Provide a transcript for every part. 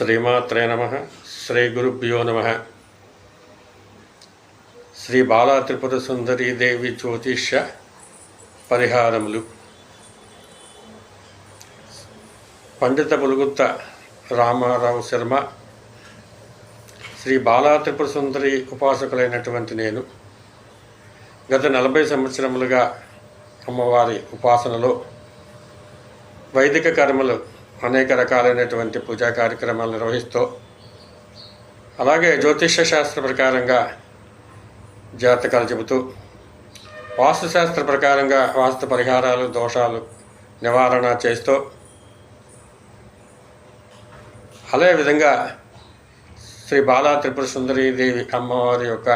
శ్రీమాత్రే నమ. శ్రీ గురుభ్యో నమ. శ్రీ బాలా త్రిపుర సుందరీ దేవి జ్యోతిష్య పరిహారములు. పండిత బులుగుత్త రామారావు శర్మ శ్రీ బాలా త్రిపుర సుందరి ఉపాసకులైనటువంటి నేను గత నలభై సంవత్సరములుగా అమ్మవారి ఉపాసనలో వైదిక కర్మలు అనేక రకాలైనటువంటి పూజా కార్యక్రమాలు నిర్వహిస్తూ అలాగే జ్యోతిష శాస్త్ర ప్రకారంగా జాతకాలు చెబుతూ వాస్తుశాస్త్ర ప్రకారంగా వాస్తు పరిహారాలు దోషాలు నివారణ చేస్తూ అదే విధంగా శ్రీ బాలా త్రిపుర సుందరీ దేవి అమ్మవారి యొక్క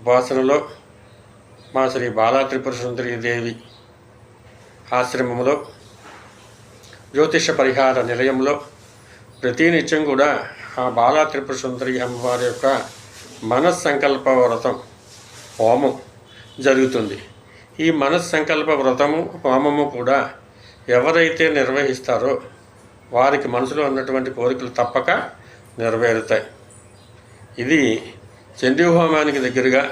ఉపాసనలో మా శ్రీ బాలా త్రిపుర సుందరీ దేవి ఆశ్రమంలో జ్యోతిష పరిహార నిలయంలో ప్రతినిత్యం కూడా ఆ బాలా త్రిపుర సుందరి అమ్మవారి యొక్క మనస్సంకల్ప వ్రతం హోమం జరుగుతుంది. ఈ మనస్సంకల్ప వ్రతము హోమము కూడా ఎవరైతే నిర్వహిస్తారో వారికి మనసులో ఉన్నటువంటి కోరికలు తప్పక నెరవేరుతాయి. ఇది చండీ హోమానికి దగ్గరగా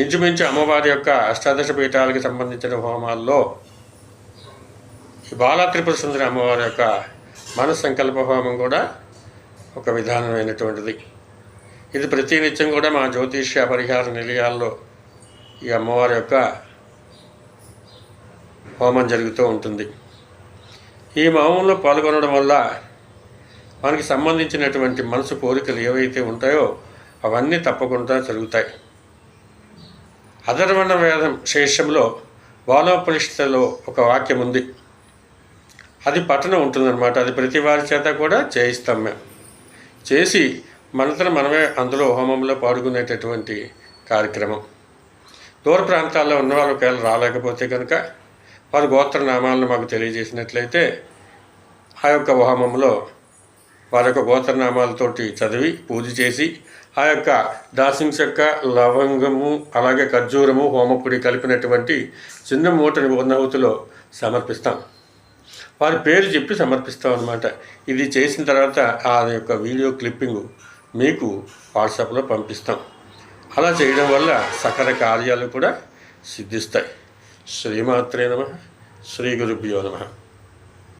ఇంచుమించు అమ్మవారి యొక్క అష్టాదశ పీఠాలకు సంబంధించిన హోమాల్లో బాలా త్రిపుర సుందరి అమ్మవారి యొక్క మన సంకల్ప హోమం కూడా ఒక విధానమైనటువంటిది. ఇది ప్రతినిత్యం కూడా మా జ్యోతిష్య పరిహార నిలయాల్లో ఈ అమ్మవారి యొక్క హోమం జరుగుతూ ఉంటుంది. ఈ హోమంలో పాల్గొనడం వల్ల మనకి సంబంధించినటువంటి మనసు కోరికలు ఏవైతే ఉంటాయో అవన్నీ తప్పకుండా జరుగుతాయి. అధర్వణ వేదం శేషంలో బాలోపనిషత్తులో ఒక వాక్యం ఉంది. అది పట్టణం ఉంటుందన్నమాట. అది ప్రతి వారి చేత కూడా చేయిస్తాం మేము. చేసి మనతను మనమే అందులో హోమంలో పాల్గొనేటటువంటి కార్యక్రమం. దూర ప్రాంతాల్లో ఉన్న వాళ్ళు ఒకవేళ రాలేకపోతే కనుక వారి గోత్ర నామాలను మాకు తెలియజేసినట్లయితే ఆ యొక్క హోమంలో వారి యొక్క గోత్రనామాలతోటి చదివి పూజ చేసి ఆ యొక్క దాసింగ్స్ యొక్క లవంగము అలాగే ఖర్జూరము హోమపుడి కలిపినటువంటి చిన్న మూటని ఉన్నహుతిలో సమర్పిస్తాం. వారి పేరు చెప్పి సమర్పిస్తాం అనమాట ఇది చేసిన తర్వాత ఆ యొక్క వీడియో క్లిప్పింగ్ మీకు వాట్సాప్లో పంపిస్తాం. అలా చేయడం వల్ల సకల కార్యాలు కూడా సిద్ధిస్తాయి. శ్రీమాత్రే నమ. శ్రీ గురుభ్యో నమ.